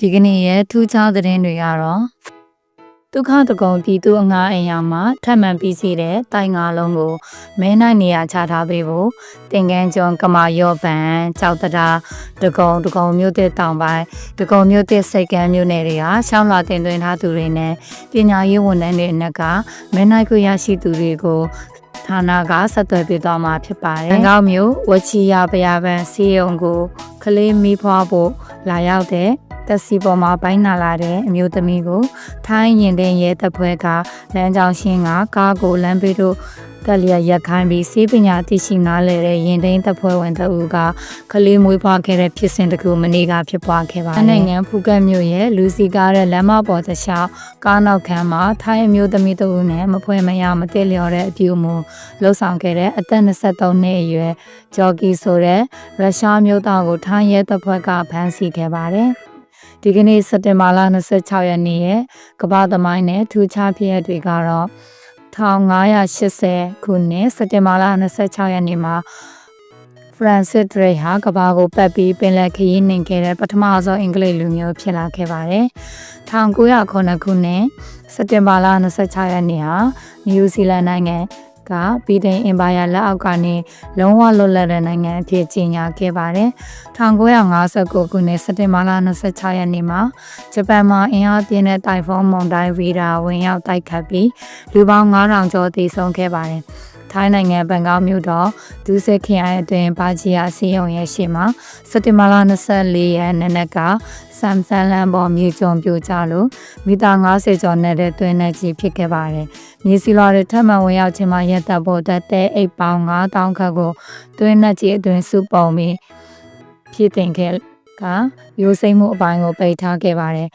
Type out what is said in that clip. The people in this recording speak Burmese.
ဒီကနေ့ရဲ့ထူးခြားသတင်းတွေကတော့ဒုက္ခတကုံပြည်သူအငှားအိမ်ယာမှာထပ်မံပြီးစီးတဲ့တိုင်ငါလုံးကိုမဲနိုင်နေရာချထားပေးဖို့တင်ကန်းကျွန်းကမာရော့ပန်ကြောက်တရာဒဂုံဒဂုံမြို့တဲ့တောင်ပိုင်းဒဂုံမြို့တဲ့စိတ်ကမ်းမြို့နယ်တွေကရှောင်းလာတင်သွင်းထားသူတွေနဲ့ပညာရေးဝန်ထမ်းတွေအနက်ကမဲနိုင်ခွင့်ရရှိသူတွေကိုဌာနကဆက်သွယ်ပေးသွားမှာဖြစ်ပါတယ်။ဘန်ကောက်မြို့ဝချီယာပယာပန်စီယုံကိုကလေးမီးဖွားဖို့လာရောက်တဲ့ တက်စီပေါ်မှာပိုင်းနာလာတဲ့အမျိုးသမီးကိုထိုင်းရင်တဲ့ရဲတပ်ဖွဲ့ကလမ်းကြောင်းရှင်းကကားကိုလမ်းပေးတို့ကလျက်ရက်ခိုင်းပြီးစီးပညာသိရှိနားလည်တဲ့ရင်သိမ်းတပ်ဖွဲ့ဝင်တအူကကလေးမွေးဖွားခဲ့တဲ့ဖြစ်စဉ်တစ်ခုမနေ့ကဖြစ်ပွားခဲ့ပါတယ်။နိုင်ငံဖူကတ်မြို့ရဲ့လူစီကားတဲ့လမ်းမပေါ်တစ်လျှောက်ကားနောက်ခန်းမှာထိုင်းအမျိုးသမီးတအူနဲ့မဖွဲမရမသိလျော်တဲ့အပြုအမူလှုပ်ဆောင်ခဲ့တဲ့အသက်23နှစ်အရွယ်ဂျော်ကီဆိုတဲ့ရုရှားမျိုးသားကိုထိုင်းရဲတပ်ဖွဲ့ကဖမ်းဆီးခဲ့ပါတယ်။ ဒီကနေ့စက်တင်ဘာလ26ရက်နေ့ရဲ့ကမ္ဘာသမိုင်းနဲ့ထူးခြားဖြစ်ရပ်တွေကတော့1580ခုနှစ်စက်တင်ဘာလ26ရက်နေ့မှာဖရန်စစ်ဒရိတ်ဟာကမ္ဘာကိုပတ်ပြီးပင်လယ်ခရီးနှင်ခဲ့တဲ့ပထမဆုံးအင်္ဂလိပ်လူမျိုးဖြစ်လာခဲ့ပါတယ်။1909ခုနှစ်စက်တင်ဘာလ26ရက်နေ့ဟာနယူးဇီလန်နိုင်ငံ ကဗြိတိန်အင်ပါယာလက်အောက်ကနေလုံးဝလွတ်လပ်တဲ့နိုင်ငံအဖြစ်ကြေညာခဲ့ပါတယ်။1959ခုနှစ်စက်တင်ဘာလ26ရက်နေ့မှာဂျပန်မှာအင်အားပြင်းတဲ့တိုင်ဖွန်းမုန်တိုင်းဗီရာဝင်ရောက်တိုက်ခတ်ပြီးလူပေါင်း9000ကျော်သေဆုံးခဲ့ပါတယ်။ ထိုင်းနိုင်ငံဘန်ကောက်မြို့တော်ဒူးစစ်ခရိုင်အတွင်းဘာဂျီယာစီယုံရဲ့ရှေ့မှာစက်တင်ဘာလ24ရက်နေ့နက်ကဆမ်ဆန်လန်ပေါ်မြေကျုံပြိုကျလို့မီတာ90ကျော်နဲ့တဲ့တွင်းနဲ့ကြီးဖြစ်ခဲ့ပါတယ်။မြေစီလွာတွေထပ်မံဝင်ရောက်ခြင်းမှာရက်တပ်ဖို့တက်တဲ့အိတ်ပေါင်း9000ခန့်ကိုတွင်းနဲ့ကြီးအတွင်းစုပုံပြီးဖြစ်တင်ခဲ့ကရိုးစိမ့်မှုအပိုင်းကိုပိတ်ထားခဲ့ပါတယ်